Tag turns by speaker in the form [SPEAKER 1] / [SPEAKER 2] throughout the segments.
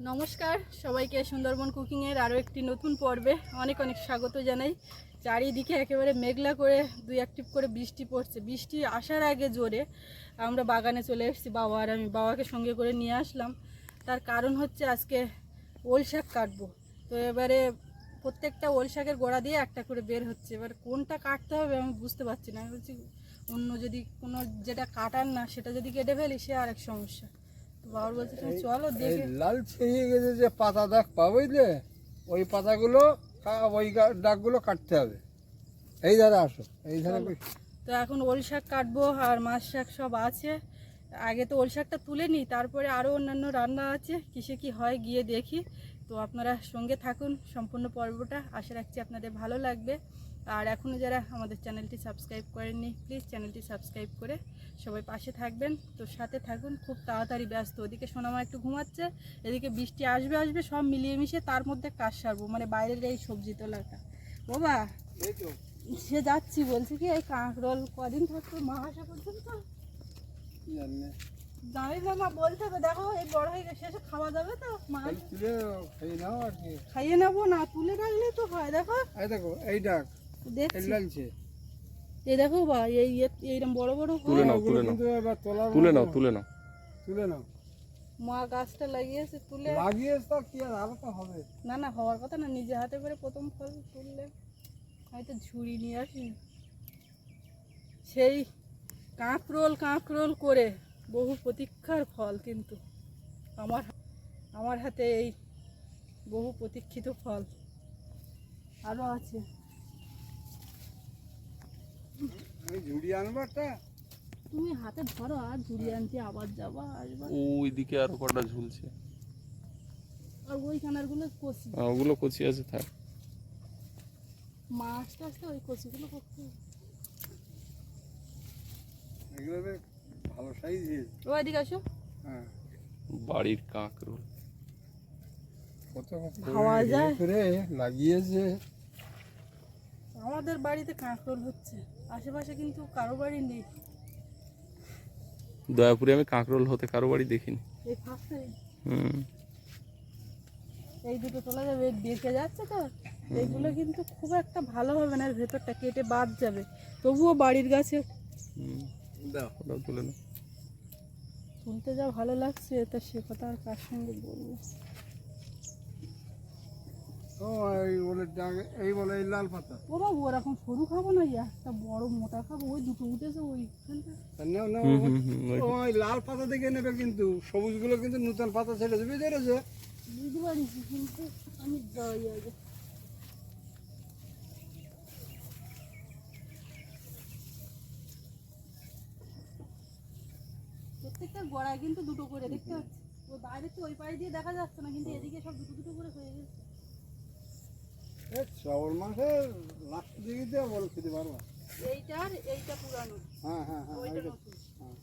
[SPEAKER 1] নমস্কার, সবাইকে সুন্দরবন কুকিংয়ের আরও একটি নতুন পর্বে অনেক অনেক স্বাগত জানাই। চারিদিকে একেবারে মেঘলা করে দুই এক টিপ করে বৃষ্টি পড়ছে। বৃষ্টি আসার আগে জোরে আমরা বাগানে চলে এসেছি বাবা আর আমি। বাবাকে সঙ্গে করে নিয়ে আসলাম। তার কারণ হচ্ছে আজকে ওল শাক কাটবো। তো এবারে প্রত্যেকটা ওল শাকের গোড়া দিয়ে একটা করে বের হচ্ছে। এবার কোনটা কাটতে হবে আমি বুঝতে পারছি না। আমি বলছি, অন্য যদি কোনো যেটা কাটার না, সেটা যদি কেটে ফেলি, সে আরেক সমস্যা। তো বাবার বলছে তুমি চলো দেখে
[SPEAKER 2] লাল ছিঁড়ে গেছে যে পাতা দাগ পা বুঝলে? ওই পাতাগুলো ওই দাগগুলো কাটতে হবে। এই ধারে আসো এই ধারে
[SPEAKER 1] তো এখন ওল শাক কাটবো আর মাছ শাক সব আছে। আগে তো ওল শাকটা তুলে নিই তারপরে আরও অন্যান্য রান্না আছে কিসে কি হয় গিয়ে দেখি। তো আপনারা সঙ্গে থাকুন সম্পূর্ণ পর্বটা। আশা রাখছি আপনাদের ভালো লাগবে। আর এখনও যারা আমাদের চ্যানেলটি সাবস্ক্রাইব করেননি প্লিজ চ্যানেলটি সাবস্ক্রাইব করে সবাই পাশে থাকবেন তো সাথে থাকুন খুব তাড়াতাড়ি ব্যস্ত। ওদিকে সোনামা একটু ঘুমাচ্ছে এদিকে বৃষ্টি আসবে আসবে সব মিলিয়ে মিশে তার মধ্যে কাজ সারবো মানে বাইরের এই সবজি তোলাটা বাবা সে যাচ্ছি বলছি কি এই কাঁকরোল কদিন থাকতো মা আসা পর্যন্ত?
[SPEAKER 2] জানি
[SPEAKER 1] না। বলতে হবে দেখো এই বড় হয়ে গেছে শেষে খাওয়া যাবে তো মা।
[SPEAKER 2] তাহলে নাও আর কি।
[SPEAKER 1] খাইয়ে নেব না তুলে রাখলে তো হয় দেখো।
[SPEAKER 2] দেখো এই ডাক
[SPEAKER 1] দেখছি। এই দেখো বা এই এইরকম বড় বড়
[SPEAKER 3] তুলে নাও, তুলে নাও। তুলে নাও তুলে নাও।
[SPEAKER 2] তুলে নাও।
[SPEAKER 1] মা গাছটা লাগিয়েছে তুলে।
[SPEAKER 2] লাগিয়ে তো কি আর আরও তো হবে।
[SPEAKER 1] না না হওয়ার কথা না নিজে হাতে করে প্রথম ফল তুললে। হয়তো ঝুড়ি নিয়ে আসি। সেই কাঁকরোল কাঁকরোল করে বহু প্রতীক্ষার ফল কিন্তু আমার আমার হাতে এই বহু প্রতীক্ষিত ফল আরও আছে।
[SPEAKER 2] ঝুড়ি আনব একটা।
[SPEAKER 1] তুমি হাতে ধরো আর ঝুড়ি আনতে আবার যাবা আসবা।
[SPEAKER 3] ওই দিকে আরও কটা ঝুলছে।
[SPEAKER 1] আর ওই কানারগুলো কষি
[SPEAKER 3] আহ, ওগুলো কচি আছে থাক।
[SPEAKER 1] মা আস্তে আস্তে ওই কষিগুলো করতে।
[SPEAKER 2] এগুলো বেশ ভালো সাইজ
[SPEAKER 1] ও এদিকে আসো।
[SPEAKER 2] হ্যাঁ।
[SPEAKER 3] বাড়ির কাঁকরোল।
[SPEAKER 2] কত
[SPEAKER 1] খাওয়া যায়?
[SPEAKER 2] লাগিয়েছে।
[SPEAKER 1] আমাদের বাড়িতে কাঁকরোল হচ্ছে। আশেপাশে কিন্তু কারও বাড়ি নেই।
[SPEAKER 3] দয়াপুরে আমি কাঁকরোল হতে কারও বাড়ি দেখিনি।
[SPEAKER 1] এই
[SPEAKER 3] হুম।
[SPEAKER 1] এই দুটো তোলা যাবে বেঁকে যাচ্ছে তো। এগুলো কিন্তু খুব একটা ভালো হবে না ভেতরটা কেটে বাদ যাবে। তবুও বাড়ির গাছে তুলতে যা ভালো লাগছে তা সে কথা আর কার সঙ্গে বলব?
[SPEAKER 2] ও এই বলে ডাক এই বলে এই লাল পাতা।
[SPEAKER 1] ও বাবু ওরকম সরু খাব না এই একটা বড় মোটা খাব ওই দুটো উঠেছে ওইখানটা।
[SPEAKER 2] নাও নাও
[SPEAKER 3] হুম হুম হুম ওই-
[SPEAKER 2] ওই লাল পাতা দেখে নেবে কিন্তু সবুজগুলো কিন্তু নতুন পাতা ছেড়ে দেবে ধরেছে
[SPEAKER 1] বুঝতে পারিস কিন্তু আমি যাই আগে। প্রত্যেকটা গোড়ায় কিন্তু দুটো করে দেখতে পাচ্ছি? ওই বাইরে তো ওই পাড়ে দিয়ে দেখা যাচ্ছে না কিন্তু এদিকে সব দুটো দুটো করে হয়ে গেছে।
[SPEAKER 2] শ্রাবণ মাসের লাস্ট দিকে দিয়ে বল খেতে পারবা।
[SPEAKER 1] এইটার এইটা পুরানো।
[SPEAKER 2] হ্যাঁ হ্যাঁ হ্যাঁ
[SPEAKER 1] ওইটা
[SPEAKER 2] ওইটা-
[SPEAKER 1] নতুন।
[SPEAKER 2] হ্যাঁ,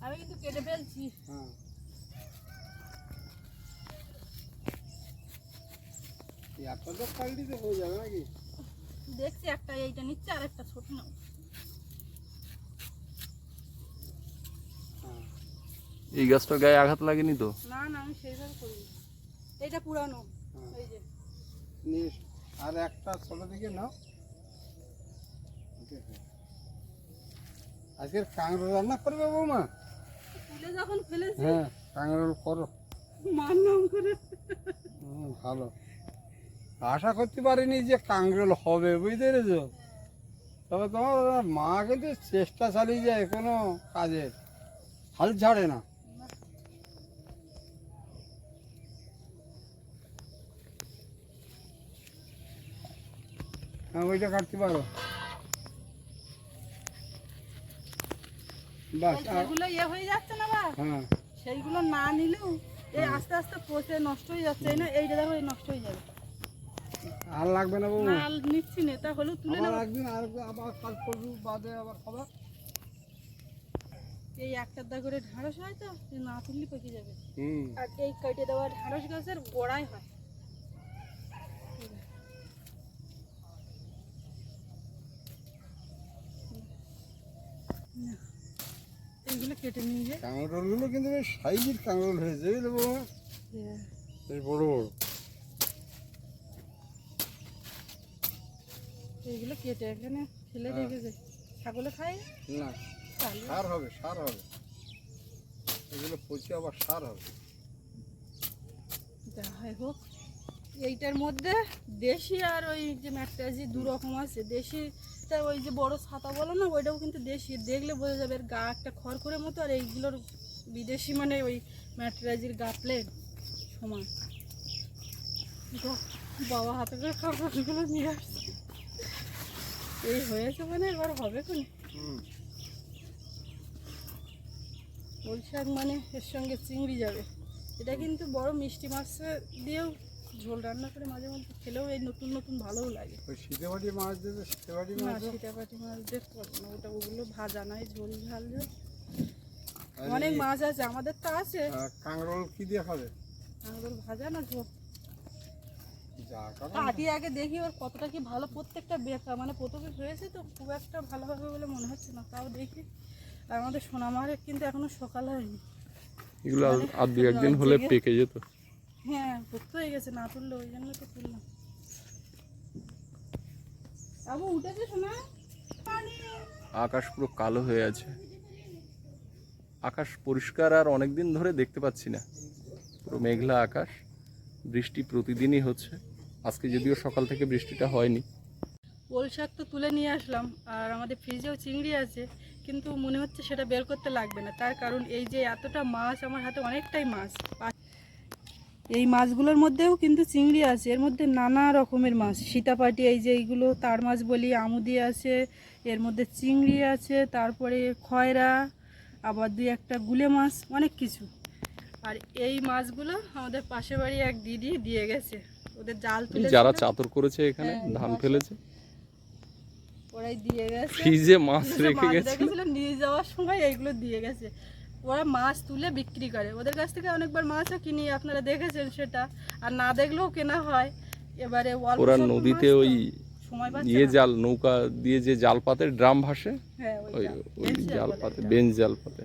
[SPEAKER 1] আমি কিন্তু কেটে ফেলছি।
[SPEAKER 2] হ্যাঁ। একটা তো হয়ে যাবে নাকি?
[SPEAKER 1] দেখছি একটা এইটা নিচ্ছে আর একটা ছোট নাও।
[SPEAKER 2] হ্যাঁ।
[SPEAKER 3] এই গাছটার গায়ে আঘাত লাগেনি তো?
[SPEAKER 1] না না আমি সেইভাবে করিনি। এইটা পুরানো।
[SPEAKER 2] নিয়ে আর একটা ছোট দিকে নাও। আজকের কাঁকড়ো রান্না করবে বৌমা?
[SPEAKER 1] যখন ফেলেছি
[SPEAKER 2] হ্যাঁ কাঁকড়োল করো।
[SPEAKER 1] মার নাম করে।
[SPEAKER 2] হুম, ভালো। আশা করতে পারিনি যে কাঁকরোল হবে বুঝতে পেরেছ? তবে তোমার মা কিন্তু চেষ্টা চালিয়ে যায় কোনো কাজের। হাল ছাড়ে না। হ্যাঁ ওইটা কাটতে পারো। বাস আর
[SPEAKER 1] ইয়ে হয়ে যাচ্ছে না বা
[SPEAKER 2] হ্যাঁ।
[SPEAKER 1] সেইগুলো না নিলেও এই আস্তে আস্তে পচে নষ্ট হয়ে যাচ্ছে না এইটা দেখো নষ্ট হয়ে যাবে।
[SPEAKER 2] আর লাগবে না বৌমা
[SPEAKER 1] না নিচ্ছি না তা হলেও তুলে
[SPEAKER 2] আবার
[SPEAKER 1] নেব।
[SPEAKER 2] আর আবার কাল পরশু বাদে আবার খাবার
[SPEAKER 1] এই একটা দা করে ঢাঁড়স হয় তো না তুললে পেকে যাবে।
[SPEAKER 2] হুম।
[SPEAKER 1] আর এই কেটে দেওয়া ঢাঁড়স গাছের গোড়ায় হয় এইগুলো কেটে নিয়ে যায়।
[SPEAKER 2] কাঁকরোলগুলো কিন্তু বেশ সাইজের কাঁকরোল হয়েছে বুঝলে বাবা
[SPEAKER 1] হ্যাঁ।
[SPEAKER 2] এই বড় বড়।
[SPEAKER 1] এইগুলো কেটে এখানে ফেলে
[SPEAKER 2] হ্যাঁ।
[SPEAKER 1] রেখেছে ছাগলে খায়?
[SPEAKER 2] না সার হবে সার হবে। এগুলো পচে আবার সার হবে।
[SPEAKER 1] যাই হোক এইটার মধ্যে দেশি আর ওই যে ম্যাকটাজি দু রকম আছে। দেশিটা ওই যে বড় ছাতা বলো না ওইটাও কিন্তু দেশি। দেখলে বোঝা যাবে এর গা একটা খড়খড়ের মতো আর এইগুলোর বিদেশি মানে ওই ম্যাটরাজির গা প্লেন সমান। বাবা হাতে করে খাবারগুলো নিয়ে আসছে। এই হয়েছে মানে এবার হবে কোন শাক মানে এর সঙ্গে চিংড়ি যাবে। এটা কিন্তু বড় মিষ্টি মাছ দিয়েও ঝোল রান্না করে মাঝে মধ্যে খেলেও এই নতুন নতুন ভালোও লাগে।
[SPEAKER 2] ওই শীতেবাড়ি মাছ দেবে শীতেবাড়ি
[SPEAKER 1] না
[SPEAKER 2] মাছ দেবে।
[SPEAKER 1] সীতাপাটি মাছ দিয়ে করব না ওটা ওগুলো ভাজা নাই ঝোল ঝাল ঝোল অনেক মাছ আছে আমাদের তো আছে।
[SPEAKER 2] কাঁকরোল কি দিয়ে খাবে?
[SPEAKER 1] আমাদের ভাজা না ঝোল? কাটি আগে দেখি ওর কতটা কি ভালো প্রত্যেকটা বেকা মানে প্রথমে হয়েছে তো খুব একটা ভালো হবে বলে মনে হচ্ছে না তাও দেখি। আর আমাদের সোনামারের কিন্তু এখনও সকাল হয়নি।
[SPEAKER 3] এগুলো আর আর দু একদিন হলে পেকে যেত।
[SPEAKER 1] হ্যাঁ ভুক্ত হয়ে গেছে না তুললে ওই জন্য তো তুললাম। উঠেছে শোনা
[SPEAKER 3] আকাশ পুরো কালো হয়ে আছে। আকাশ পরিষ্কার আর অনেক দিন ধরে দেখতে পাচ্ছি না। পুরো মেঘলা আকাশ বৃষ্টি প্রতিদিনই হচ্ছে। আজকে যদিও সকাল থেকে বৃষ্টিটা হয়নি।
[SPEAKER 1] ওল শাক তো তুলে নিয়ে আসলাম আর আমাদের ফ্রিজেও চিংড়ি আছে কিন্তু মনে হচ্ছে সেটা বের করতে লাগবে না। তার কারণ এই যে এতটা মাছ আমার হাতে অনেকটাই মাছ এই মাছগুলোর মধ্যেও কিন্তু চিংড়ি আছে এর মধ্যে নানা রকমের মাছ। সীতাপাটি এই যে এইগুলো তার মাছ বলি আমুদি আছে এর মধ্যে চিংড়ি আছে তারপরে খয়রা আবার দুই একটা গুলে মাছ অনেক কিছু। আর এই মাছগুলো আমাদের পাশের বাড়ি এক দিদি দিয়ে গেছে। ওদের জাল তুলে
[SPEAKER 3] যারা চাতর করেছে এখানে
[SPEAKER 1] হ্যাঁ,
[SPEAKER 3] ধান ফেলেছে?
[SPEAKER 1] ওরাই দিয়ে গেছে।
[SPEAKER 3] ফ্রিজে মাছ রেখে গেছে
[SPEAKER 1] নিয়ে যাওয়ার সময় এইগুলো দিয়ে গেছে। ওরা মাছ তুলে বিক্রি করে। ওদের কাছ থেকে অনেকবার মাছও কিনি আপনারা দেখেছেন সেটা। আর না দেখলেও কেনা হয়। এবারে
[SPEAKER 3] ওরা নদীতে ওই ইয়ে জাল নৌকা দিয়ে যে জাল পাতে ড্রাম ভাসে
[SPEAKER 1] হ্যাঁ ওই
[SPEAKER 3] ওই
[SPEAKER 1] জাল।
[SPEAKER 3] পাতে। বেঞ্চ জাল পাতে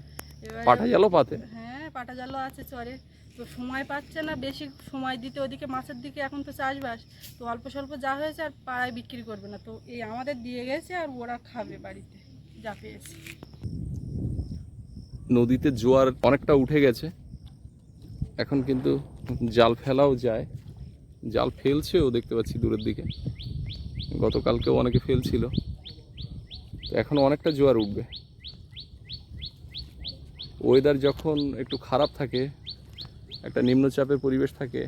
[SPEAKER 3] পাঠা জালও পাতে?
[SPEAKER 1] হ্যাঁ পাটা জালও আছে চরে। তো সময় পাচ্ছে না বেশি সময় দিতে ওদিকে মাছের দিকে এখন তো চাষবাস। তো অল্প স্বল্প যা হয়েছে আর পাড়ায় বিক্রি করবে না। তো এই আমাদের দিয়ে গেছে আর ওরা খাবে বাড়িতে যা পেয়েছে।
[SPEAKER 3] নদীতে জোয়ার অনেকটা উঠে গেছে। এখন কিন্তু জাল ফেলাও যায়। জাল ফেলছেও দেখতে পাচ্ছি দূরের দিকে। গতকালকেও অনেকে ফেলছিল। তো এখন অনেকটা জোয়ার উঠবে। ওয়েদার যখন একটু খারাপ থাকে, একটা নিম্নচাপের পরিবেশ থাকে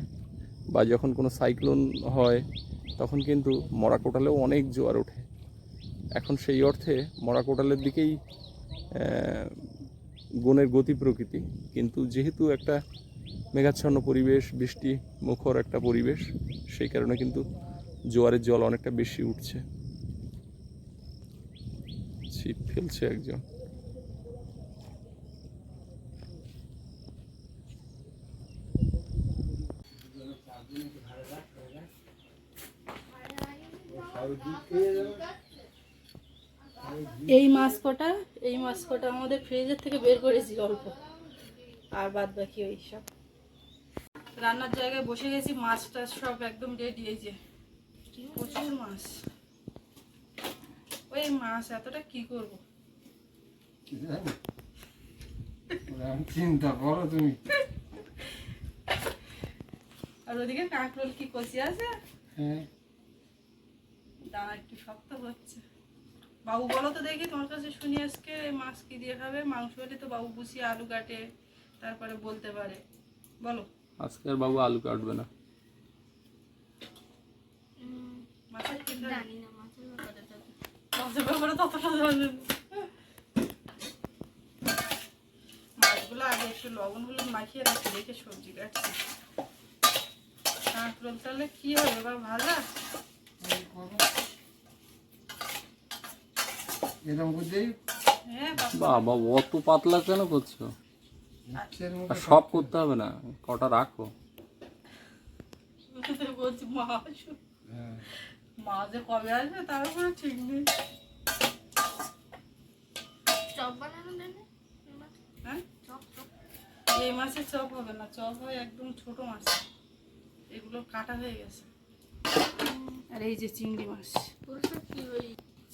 [SPEAKER 3] বা যখন কোনো সাইক্লোন হয়, তখন কিন্তু মরা কোটালেও অনেক জোয়ার ওঠে। এখন সেই অর্থে মরা কোটালের দিকেই বনের গতি প্রকৃতি। কিন্তু যেহেতু একটা মেঘাচ্ছন্ন পরিবেশ বৃষ্টি মুখর একটা পরিবেশ, সেই কারণে কিন্তু জোয়ারের জল অনেকটা বেশি উঠছে। ছিপ ফেলছে একজন।
[SPEAKER 1] এই মাছ কটা এই মাছ কটা আমাদের ফ্রিজের থেকে বের করেছি অল্প। আর বাদ বাকি ওই সব। রান্নার জায়গায় বসে গেছি মাছটা সব একদম রেডি এই যে প্রচুর মাছ। ওই মাছ এতটা কি করব?
[SPEAKER 2] চিন্তা করো তুমি।
[SPEAKER 1] আর ওদিকে কাঁকরোল কি কচি আছে?
[SPEAKER 2] হ্যাঁ।
[SPEAKER 1] দানা একটু শক্ত হচ্ছে। বাবু বলো তো দেখি তোমার কাছে শুনি আজকে মাছ কি দিয়ে খাবে? মাংস হলে তো বাবু বুঝিয়ে আলু কাটে তারপরে বলতে পারে। বলো।
[SPEAKER 3] আজকে আর বাবু আলু কাটবে না।
[SPEAKER 1] মাছের কি? মাছের ব্যাপারে ততটা জানি না। মাছগুলো আগে একটু লবণ হলুদ মাখিয়ে রাখি রেখে সবজি কাটছি। কাঁকরোল তাহলে কি হবে বা ভাজা?
[SPEAKER 2] এরকম
[SPEAKER 1] হ্যাঁ বাবা
[SPEAKER 3] বাবা অত পাতলা কেন করছ? আর সব করতে হবে না কটা রাখো।
[SPEAKER 2] হ্যাঁ।
[SPEAKER 1] মা যে কবে আসবে তার ঠিক নেই।
[SPEAKER 4] চপ বানানো দেবে?
[SPEAKER 1] হ্যাঁ?
[SPEAKER 4] Chop chop.
[SPEAKER 1] এই মাছের চপ হবে না চপ হয় একদম ছোট মাছ। এগুলো কাটা হয়ে গেছে। আর এই যে চিংড়ি মাছ।
[SPEAKER 4] কি ওই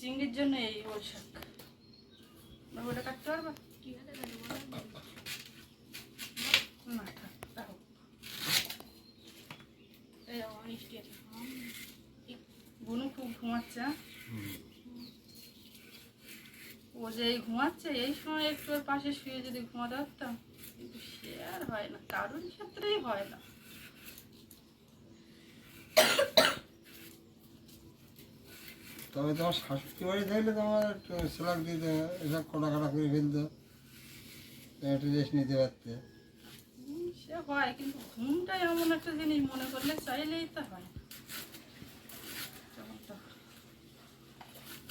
[SPEAKER 1] চিংড়ির জন্য এই ওই ওটা কাটতে পারবা? বুনু খুব ঘুমাচ্ছে হ্যাঁ? ও যে এই ঘুমাচ্ছে, এই সময় একটু ওর পাশে শুয়ে যদি ঘুমাতে পারতাম, কিন্তু সে আর হয় না, কারোর ক্ষেত্রেই হয় না।
[SPEAKER 2] তবে তোমার শাশুড়ি বাড়ি থাকলে তোমার একটু সেলাক দিতে এসব কটা কাটা করে ফেলতো একটু রেস্ট নিতে পারতে।
[SPEAKER 1] সে হয় কিন্তু ঘুমটাই এমন একটা জিনিস মনে করলে চাইলেই তো হয়।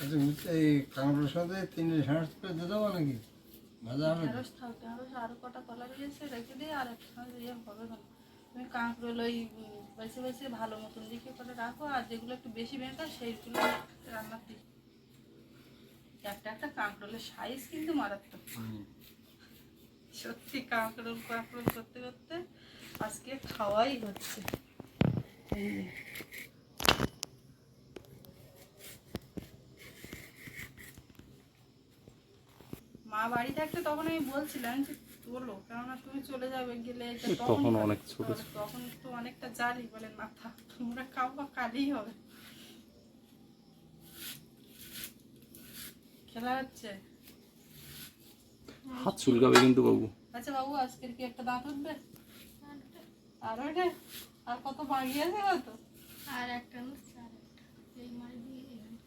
[SPEAKER 2] আচ্ছা বুঝতে এই কামড়ের সাথে তিনটে ঢ্যাঁড়স করে নাকি? ভাজা হবে তো?
[SPEAKER 1] ঢেঁড়স থাক ঢেঁড়স আরও কটা কলা রয়েছে রেখে দিয়ে আর একটা হবে না। তুমি কাঁকরোল ওই বেছে বেছে ভালো মতন দিকে করে রাখো আর যেগুলো একটু বেশি বেঁকা সেইগুলো রান্নার দিই একটা একটা কাঁকরোলের সাইজ কিন্তু মারাত্মক। সত্যি কাঁকরোল কাঁকরোল করতে করতে আজকে খাওয়াই হচ্ছে। মা বাড়ি থাকতে তখন আমি বলছিলাম যে তোলো কেননা তুমি চলে যাবে গেলে তখন
[SPEAKER 3] অনেক ছোট
[SPEAKER 1] তখন- তো অনেকটা জালি বলে না থাক তোমরা খাও বা কালেই হবে। খেলা হচ্ছে।
[SPEAKER 3] হাত চুলকাবে কিন্তু বাবু।
[SPEAKER 1] আচ্ছা বাবু আজকের কি একটা দাঁত উঠবে? আর ওটা আর কত বাকি আছে কত
[SPEAKER 4] আর একটা।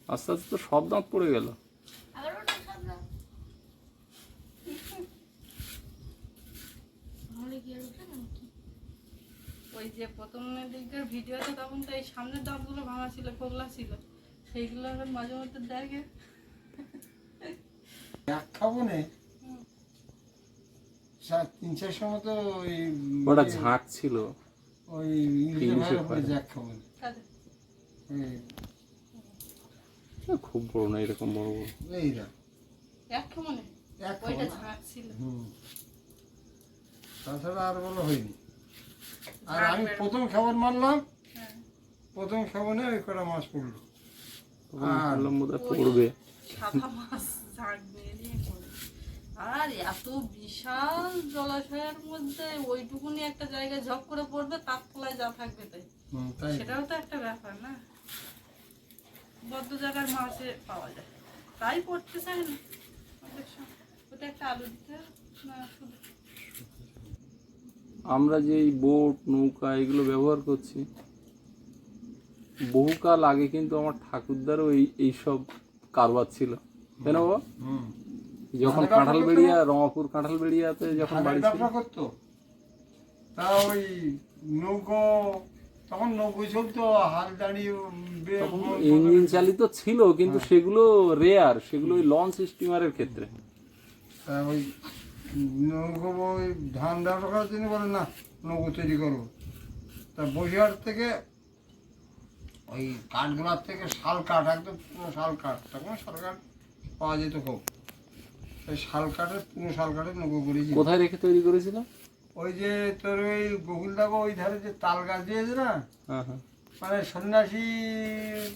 [SPEAKER 3] আস্তে আস্তে তো সব দাঁত পড়ে গেল
[SPEAKER 4] আবার ওটা সাদা
[SPEAKER 1] ওই যে প্রথম দিককার ভিডিওতে তখন তো এই সামনের দাঁতগুলো ভাঙা ছিল খোগলা ছিল। সেইগুলো এখন মাঝে মধ্যে দেখে।
[SPEAKER 2] এক খাব নে। সাত তিন চার সময় তো ওই
[SPEAKER 3] ওটা ঝাঁক ছিল।
[SPEAKER 2] ওই খাব
[SPEAKER 3] বড় না এরকম বড় বড়।
[SPEAKER 2] এই
[SPEAKER 1] এক ওইটা ঝাঁক ছিল।
[SPEAKER 2] হুম। তাছাড়া আর বলো হয়নি। আর আমি প্রথম খাবার মারলাম। প্রথম খাবারে ওই কটা মাছ পড়ল। আর-
[SPEAKER 3] ভাবলাম পড়বে।
[SPEAKER 1] সাদা মাছ ঝাঁক বেরিয়ে আর এত বিশাল জলাশয়ের মধ্যে ওইটুকুনি একটা জায়গায় ঝপ করে পড়বে তার তলায় যা থাকবে তাই। সেটাও তো একটা ব্যাপার না। বদ্ধ জায়গার মাছে পাওয়া যায়। তাই পড়তে চায় না। ওটা একটা আলু দিতে না শুধু
[SPEAKER 3] আমরা যে এই বোট নৌকা এগুলো ব্যবহার করছি বহুকাল আগে কিন্তু আমার ঠাকুরদারও এই এইসব কারবার ছিল। তাই না বাবা? যখন কাঁঠাল বেড়িয়া রমাপুর কাঁঠাল বেড়িয়াতে যখন বাড়ি
[SPEAKER 2] ব্যবসা করতো? তা ওই নৌকো তখন নৌকো চলতো হাল দাঁড়িয়ে
[SPEAKER 3] ইঞ্জিন চালিত ছিল কিন্তু সেগুলো রেয়ার সেগুলো ওই লঞ্চ স্টিমারের ক্ষেত্রে।
[SPEAKER 2] ওই নৌকো ওই ধান ব্যবসা করার জন্য বলে না নৌকো তৈরি করব তা বসিরহাট থেকে ওই কাঠগুলার থেকে শাল কাঠ একদম পুরো শাল কাঠ তখন শাল কাঠ পাওয়া যেত খুব। এই শাল কাঠের পুরো শাল কাঠের নৌকো করেছি।
[SPEAKER 3] কোথায় রেখে তৈরি করেছিল?
[SPEAKER 2] ওই যে তোর ওই গোকুলদাগো ওই ধারে যে তাল গাছ দিয়েছে না?
[SPEAKER 3] হ্যাঁ হ্যাঁ।
[SPEAKER 2] মানে সন্ন্যাসী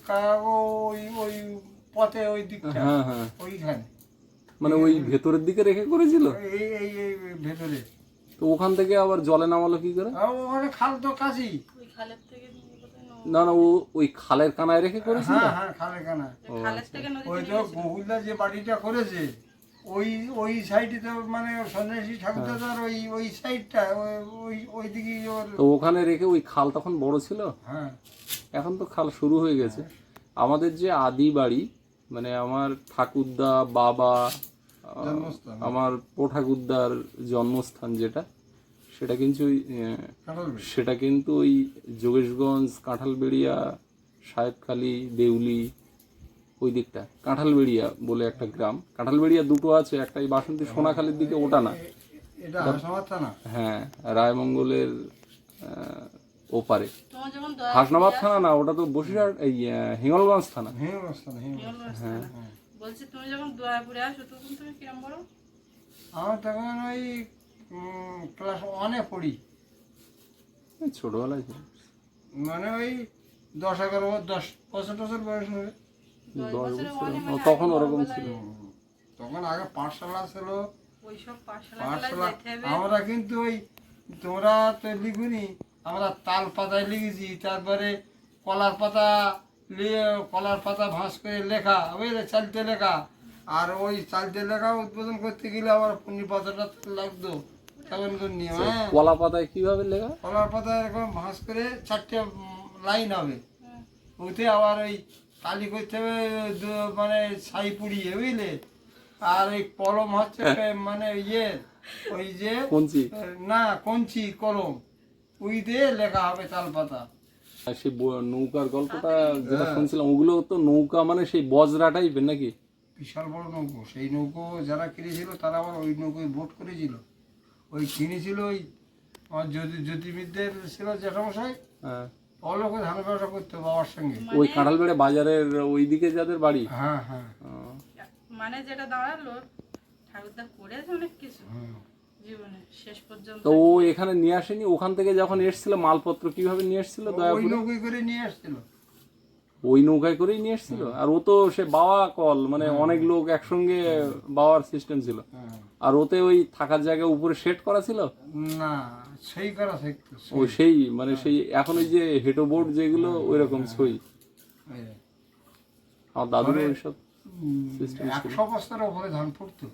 [SPEAKER 2] কাগো ওই ওই পথে ওই দিকটা
[SPEAKER 3] হ্যাঁ।
[SPEAKER 2] ওইখানে।
[SPEAKER 3] মানে ওই ভেতরের দিকে রেখে করেছিল?
[SPEAKER 2] এই এই এই ভেতরে।
[SPEAKER 3] তো ওখান থেকে আবার জলে নামালো কি করে?
[SPEAKER 2] ওখানে খাল তো কাছেই
[SPEAKER 1] ওই খালের থেকে নিয়ে বোধহয় নৌ-
[SPEAKER 3] না না ও ওই খালের কানায় রেখে করেছিল?
[SPEAKER 2] হ্যাঁ হ্যাঁ
[SPEAKER 1] ওই খালের থেকে নদীতে
[SPEAKER 2] ওই তো। গোকুলদা যে বাড়িটা করেছে ওই ওই সাইডে তো মানে সন্ন্যাসী ঠাকুরদাদার ওই ওই সাইডটা ওই ওই ওই দিকে
[SPEAKER 3] তো ওখানে রেখে ওই খাল তখন বড় ছিল?
[SPEAKER 2] হ্যাঁ।
[SPEAKER 3] এখন তো খাল শুরু হয়ে গেছে। আমাদের যে আদি বাড়ি মানে আমার ঠাকুরদা বাবা। আমার পো ঠাকুরদার জন্মস্থান যেটা সেটা কিন্তু ওই, সেটা কিন্তু ওই যোগেশগঞ্জ কাঁঠালবেড়িয়া সাহেবখালী দেউলি ওই দিকটা কাঁঠালবেড়িয়া বলে একটা গ্রাম। কাঁঠালবেড়িয়া দুটো আছে একটা এই বাসন্তী সোনাখালীর দিকে ওটা না। হ্যাঁ রায়মঙ্গলের ওপারে।
[SPEAKER 1] তোমার যখন দয়া
[SPEAKER 3] হাসনাবাদ থানা না ওটা তো বসিরহাট এই হিঙ্গলগঞ্জ থানা।
[SPEAKER 2] হিমস্থান
[SPEAKER 1] বলছি তুমি যখন দয়াপুরে আসো তখন তুমি কিরম বলো?
[SPEAKER 2] আমার তখন ওই ক্লাস ওয়ানে পড়ি।
[SPEAKER 3] ছোটবেলায়
[SPEAKER 2] মানে ওই দশ এগারো দশ বছর টছর বয়স হবে।
[SPEAKER 1] দশ
[SPEAKER 3] দশ বছর
[SPEAKER 1] মনে
[SPEAKER 3] তখন ওরকম ছিল।
[SPEAKER 2] তখন আগে পাঠশালা ছিল।
[SPEAKER 1] পাঠশালা
[SPEAKER 2] আমরা কিন্তু ওই তোমরা তো লিখুনি আমরা তাল পাতায় লিখেছি তারপরে কলার পাতা লিয়ে কলার পাতা ভাঁজ করে লেখা বুঝলে চালতে লেখা। আর ওই চালতে লেখা উদ্বোধন করতে গেলে আবার পূর্ণি পাতাটা লাগতো। তখন করে নিয়ে হ্যাঁ?
[SPEAKER 3] কলা পাতায় কীভাবে লেখা?
[SPEAKER 2] কলার পাতা এরকম ভাঁজ করে চারটে লাইন হবে। ওতে আবার ওই কালি করতে হবে মানে ছাই পুড়িয়ে বুঝলে? আর ওই কলম হচ্ছে মানে ইয়ে ওই যে
[SPEAKER 3] কঞ্চি।
[SPEAKER 2] না কঞ্চি কলম। ওই দিয়ে লেখা হবে তাল পাতা।
[SPEAKER 3] সেই ব- নৌকার গল্পটা যেটা
[SPEAKER 2] হ্যাঁ।
[SPEAKER 3] শুনছিলাম ওগুলো তো নৌকা মানে সেই বজরা টাইপের নাকি?
[SPEAKER 2] বিশাল বড় নৌকো। সেই নৌকো যারা কিনেছিল তারা আবার ওই নৌকোয় বোট করেছিল। ওই কিনেছিল ওই আমার জ্যোতি জ্যোতির্বিদদের ছিল জ্যাঠামশাই।
[SPEAKER 3] হ্যাঁ।
[SPEAKER 2] অলোকে ধান ব্যবসা করতো বাবার সঙ্গে।
[SPEAKER 3] ওই কাঁঠালবেড়ে বাজারের ওইদিকে যাদের বাড়ি?
[SPEAKER 2] হ্যাঁ হ্যাঁ।
[SPEAKER 1] মানে যেটা দাঁড়াল ঠাকুরদা করেছে অনেক কিছু। শেষ পর্যন্ত
[SPEAKER 3] তো ও এখানে নিয়ে আসেনি? ওখান থেকে যখন এসেছিল মালপত্র কীভাবে নিয়ে এসেছিল?
[SPEAKER 2] ওই
[SPEAKER 3] দয়াপুরে
[SPEAKER 2] নৌকোয় করে নিয়ে আসছিল।
[SPEAKER 3] ওই নৌকায় করেই নিয়ে এসেছিল? আর ও তো সে বাবা কল মানে অনেক লোক একসঙ্গে বাবার সিস্টেম ছিল।
[SPEAKER 2] হ্যাঁ।
[SPEAKER 3] আর ওতে ওই থাকার জায়গায় উপরে সেট করা ছিল?
[SPEAKER 2] না সেই করা
[SPEAKER 3] ওই সেই মানে সেই এখন ওই যে হেটো বোর্ড যেগুলো ওই রকম সই আমার দাদুর ওইসব System ছিল।
[SPEAKER 2] একশো বস্তার ওপরে ধান
[SPEAKER 1] মানে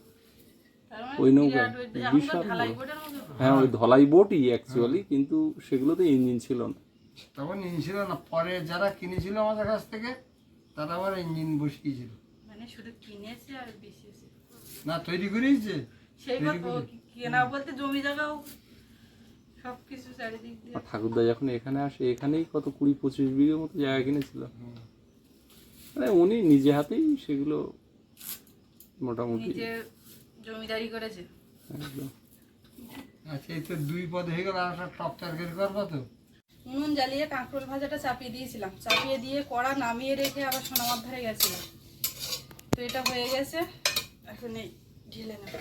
[SPEAKER 3] ওই নৌকা
[SPEAKER 1] বিরাট ওই- তো
[SPEAKER 3] বিশাল হ্যাঁ ওই ধলাই বোটই অ্যাকচুয়ালি কিন্তু সেগুলোতে ইঞ্জিন ছিল না।
[SPEAKER 2] তখন ইঞ্জিন ছিল না। পরে যারা কিনেছিল আমাদের কাছ থেকে তারা আবার ইঞ্জিন বসিয়েছিল।
[SPEAKER 1] মানে শুধু কিনেছে আর বিশেছে
[SPEAKER 2] না তৈরি করেইছে
[SPEAKER 1] সেই কেনা বলতে জমি জায়গাও চারিদিক দিয়ে।
[SPEAKER 3] ঠাকুরদা যখন এখানে আসে এখানেই কত কুড়ি পঁচিশ বিঘের মতো জায়গা কিনেছিল। মানে উনি নিজে হাতেই সেগুলো মোটামুটি
[SPEAKER 1] জমিদারি করেছে।
[SPEAKER 2] আচ্ছা এই তো দুই পদ হয়ে গেল আর একটা টপ তরকারি করব তো?
[SPEAKER 1] উনুন জ্বালিয়ে কাঁকরোল ভাজাটা চাপিয়ে দিয়েছিলাম। চাপিয়ে দিয়ে কড়া নামিয়ে রেখে আবার সোনামার ধারে গেছিলাম। তো এটা হয়ে গেছে। এখন এই ঢেলে নেব।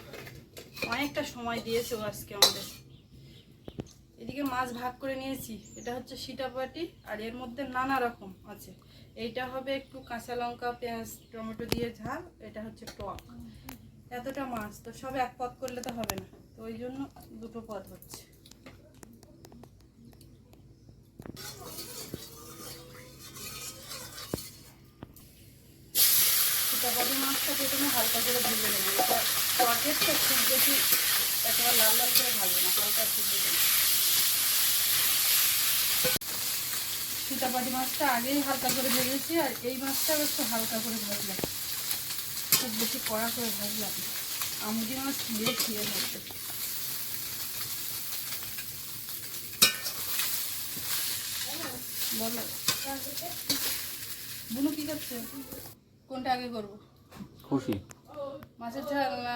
[SPEAKER 1] অনেকটা সময় দিয়েছে আজকে আমাদের। এদিকে মাছ ভাগ করে নিয়েছি। এটা হচ্ছে সীতাপাটি আর এর মধ্যে নানা রকম আছে। এইটা হবে একটু কাঁচা লঙ্কা পেঁয়াজ টমেটো দিয়ে ঝাল এটা হচ্ছে টক। এতটা মাছ, তো সব এক পদ করলে তো হবে না। তো ওই জন্য দুটো পদ হচ্ছে। সীতাপাটি মাছটা প্রথমে হালকা করে ভেজে নেবে। এটা টকের খুব বেশি একেবারে লাল লাল করে ভাজবে না, হালকা ভেজে নেবে। সীতাপাটি মাছটা আগেই হালকা করে ভেজেছি আর এই মাছটাও একটু হালকা করে ভাজলাম। খুব বেশি কড়া করে ভাজলাম। আমুদি মাছ বলো। বুনু কি করছে কোনটা আগে করব?
[SPEAKER 3] খুশি।
[SPEAKER 1] মাছের ঝাল না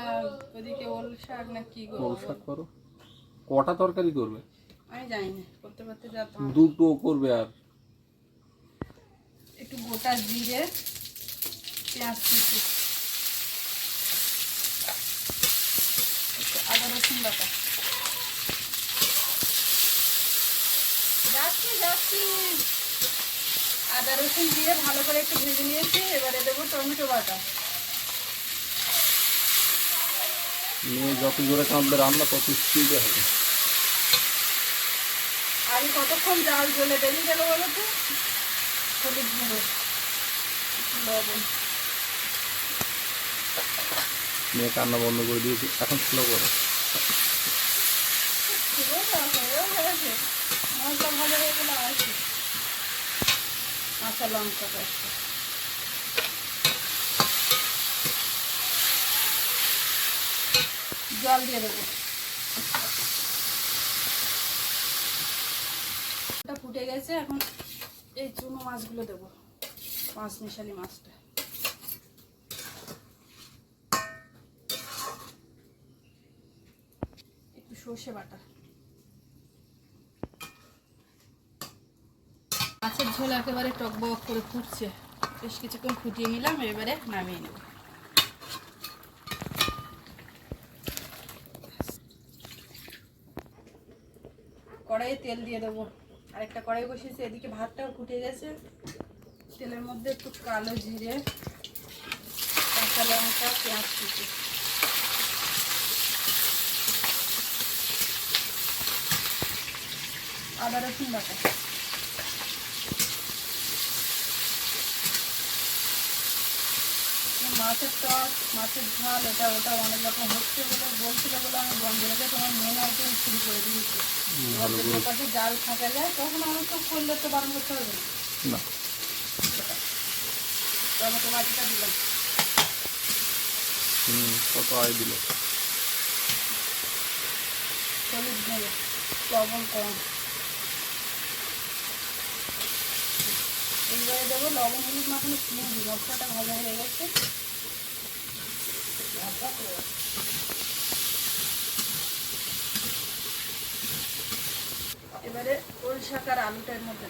[SPEAKER 1] ওদিকে ওল শাক না কি করব?
[SPEAKER 3] ওল শাক করো। কটা তরকারি করবে?
[SPEAKER 1] আমি জানি না করতে করতে যেতাম
[SPEAKER 3] দুটো করবে আর?
[SPEAKER 1] একটু গোটা জিরে পেঁয়াজ কুচি একটু আদা রসুন বাটা যাচ্ছি যাচ্ছি। আদা রসুন দিয়ে ভালো করে একটু ভেজে নিয়েছি এবারে দেবো টমেটো বাটা।
[SPEAKER 3] মেয়ে যত জোরে কাঁদবে রান্না তত স্পিডে হবে।
[SPEAKER 1] আর কতক্ষণ জাল জ্বলে বেরিয়ে গেল বলো তো? হলুদ গুঁড়ো লবণ।
[SPEAKER 3] মেয়ে কান্না বন্ধ করে দিয়েছি এখন স্লো করো
[SPEAKER 1] পুরো দেওয়া হয়ে গেছে মশলা ভাজা হয়ে গেলে আসি কাঁচা লঙ্কা কষ্ট জল দিয়ে দেবো। ফুটে গেছে, এখন এই চুনো মাছগুলো দেবো, পাঁচ মিশালি মাছটা। একটু সর্ষে বাটা মাছের ঝোল একেবারে টকবক করে ফুটছে। বেশ কিছুক্ষণ ফুটিয়ে নিলাম, এবারে নামিয়ে নেব। কড়াইয়ে তেল দিয়ে দেবো। আরেকটা কড়াই বসিয়েছি, এদিকে ভাতটাও ফুটে গেছে। তেলের মধ্যে একটু কালো জিরে, কাঁচা লঙ্কা, পেঁয়াজ কুচি। আদা রসুন বাটা। মাছের টক মাছের ঝাল এটা ওটা অনেক রকম হচ্ছে বলে বলছিল বলে আমি বন্ধ রেখে তোমার মেন আইটেম শুরু করে দিয়েছি।
[SPEAKER 3] ভালো
[SPEAKER 1] পাশে জাল থাকা যায় তখন আমি তো করলে তো বারণ করতে হবে না।
[SPEAKER 3] না।
[SPEAKER 1] টমেটো মাটিটা দিলাম।
[SPEAKER 3] হুম কত আয় দিল।
[SPEAKER 1] হলুদ গুঁড়ো লবণ কম। এইবারে দেবো লবণ হলুদ মাখানো চিংড়ি মশলাটা ভাজা হয়ে গেছে। এবারে ওল শাক আর আলুটার মধ্যে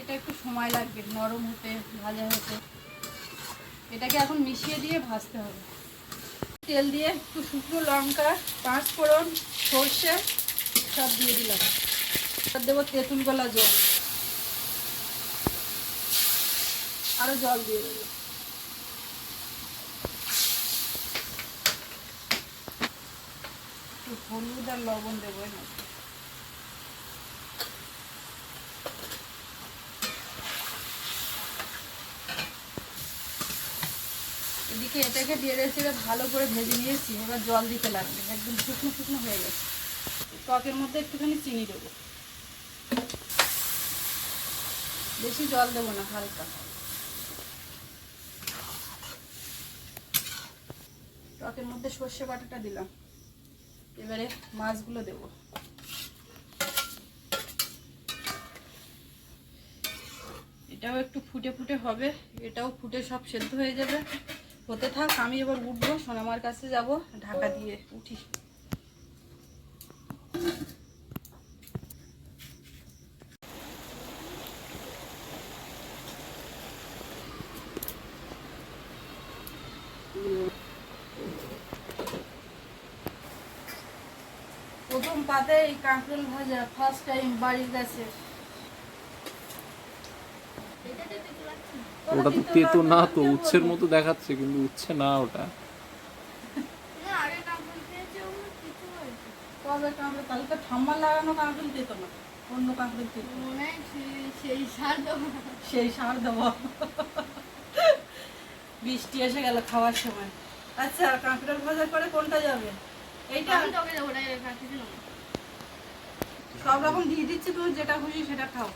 [SPEAKER 1] এটা একটু সময় লাগবে, নরম হতে, ভাজা হতে। এটাকে এখন মিশিয়ে দিয়ে ভাজতে হবে। তেল দিয়ে একটু শুকনো লঙ্কা পাঁচ ফোড়ন সর্ষে, সব দিয়ে দিলাম। দেবো তেঁতুল গলা জল। আরও জল দিয়ে দেবো। হলুদ আর লবণ দেবো। এদিকে এটাকে দিয়ে চেড়ে ভালো করে ভেজে নিয়েছি, এবার জল দিতে লাগবে, একদম শুকনো শুকনো হয়ে গেছে। টকের মধ্যে একটুখানি চিনি দেবো। বেশি জল দেবো না, হালকা। টকের মধ্যে সর্ষে বাটাটা দিলাম। এবারে মাছগুলো দেব। এটাও একটু ফুটে ফুটে হবে, এটাও ফুটে সব সেদ্ধ হয়ে যাবে। হতে থাক, আমি এবার উঠবো, সোনামার কাছে যাব, ঢাকা দিয়ে উঠি প্রথম পাতে এই কাঁকরোল ভাজা ফার্স্ট টাইম বাড়ির কাছে।
[SPEAKER 3] ওটা তো তেতো না তো উচ্ছের মতো দেখাচ্ছে কিন্তু উচ্ছে না ওটা।
[SPEAKER 1] লাগানো কাঁকরোল না অন্য কাঁকরোল
[SPEAKER 4] সেই- সেই সার দেবো।
[SPEAKER 1] সেই সার দেবো। বৃষ্টি এসে গেল খাওয়ার সময়। আচ্ছা কাঁকড়াল ভাজা করে কোনটা যাবে? এইটা?
[SPEAKER 4] আমি দিলাম?
[SPEAKER 1] সব রকম দিয়ে দিচ্ছি তুমি যেটা খুশি সেটা খাও।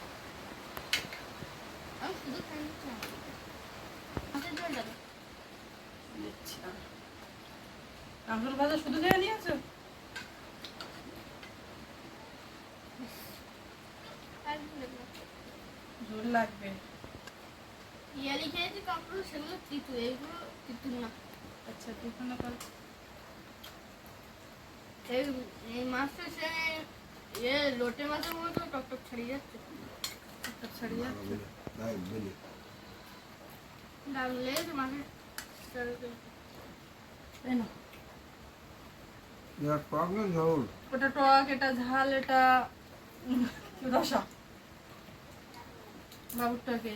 [SPEAKER 1] কাঁকড়াল ভাজা শুধু খেয়ে নিয়েছো? জোর লাগবে।
[SPEAKER 4] ইয়ালি খেয়েছি কাপড় সেগুলো তিতু এইগুলো তিতু না।
[SPEAKER 1] আচ্ছা কর
[SPEAKER 4] এই এই মাছটা সে এ লোটে মাছের মতো ছাড়িয়ে যাচ্ছে
[SPEAKER 1] ছাড়িয়ে যাচ্ছে
[SPEAKER 2] টক ঝোল
[SPEAKER 1] ওটা টক এটা ঝাল এটা উম, রসা বাবুরটাকে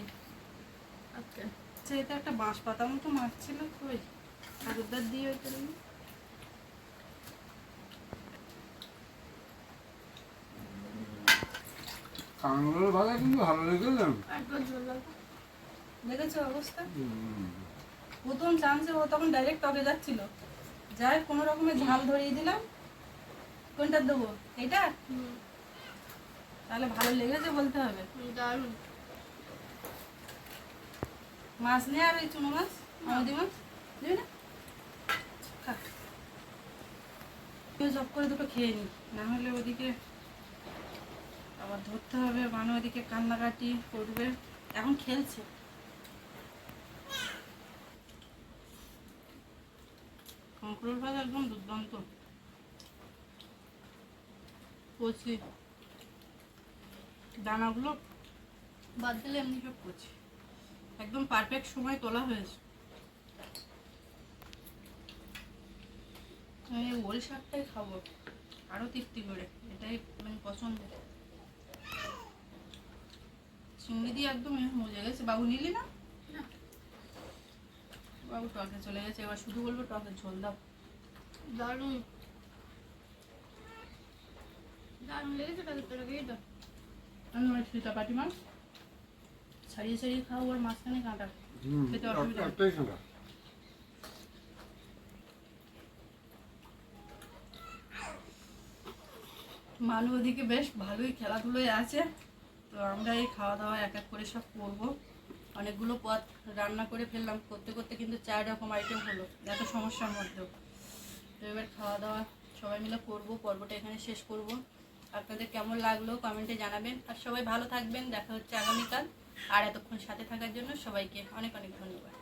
[SPEAKER 1] আচ্ছা এটা একটা বাঁশ পাতা মতো মাছ ছিল কই ঠাকুরদার দিয়ে ওই নি।
[SPEAKER 2] ভাজা কিন্তু ভালো লেগেছে
[SPEAKER 1] দেখেছ অবস্থা? প্রথম চান্সে ও তখন ডাইরেক্ট টকে যাচ্ছিল। যাই কোনো রকমের ঝাল ধরিয়ে দিলাম। কোনটা দেবো? এটা তাহলে ভালো লেগেছে বলতে হবে।
[SPEAKER 4] দারুণ।
[SPEAKER 1] মাছ নিয়ে আর ওই চুনো মাছ আমাদের মাছ। দিবি না? জব করে দুটো খেয়ে নি না হলে ওদিকে আবার ধরতে হবে মানে ওদিকে কান্নাকাটি করবে। এখন খেলছে। কাঁকড়োর ভাজা একদম দুর্দান্ত। কচি। দানাগুলো বাদ দিলে এমনি সব কচি। একদম পারফেক্ট সময় তোলা হয়েছে। আমি ওল শাকটাই খাব। আরও তৃপ্তি করে। এটাই মানে পছন্দের। চিংড়ি দিয়ে একদম মজে গেছে। বাবু নিলি না? বাবু টকে চলে গেছে। এবার শুধু বলব টকে ঝোল দাও।
[SPEAKER 4] দারুণ। দারুণ লেগেছে তাদের তরকারি
[SPEAKER 1] আমি ওই ফিতা পাটি মাছ। ছাড়িয়ে ছাড়িয়ে খাও আর মাঝখানে কাঁটা। খেতে অসুবিধা। মানু ওদিকে বেশ ভালোই খেলাধুলোয় আছে। তো আমরা এই খাওয়া দাওয়া এক এক করে সব করব। অনেকগুলো পদ রান্না করে ফেললাম, করতে করতে কিন্তু চার রকম আইটেম হলো, এত সমস্যার মধ্যেও। তো এবার খাওয়া দাওয়া সবাই মিলে করব, পর্বটা এখানে শেষ করব। আপনাদের কেমন লাগল কমেন্টে জানাবেন। আর সবাই ভালো থাকবেন, দেখা হচ্ছে আগামীকাল। আর এতক্ষণ সাথে থাকার জন্য সবাইকে অনেক অনেক ধন্যবাদ।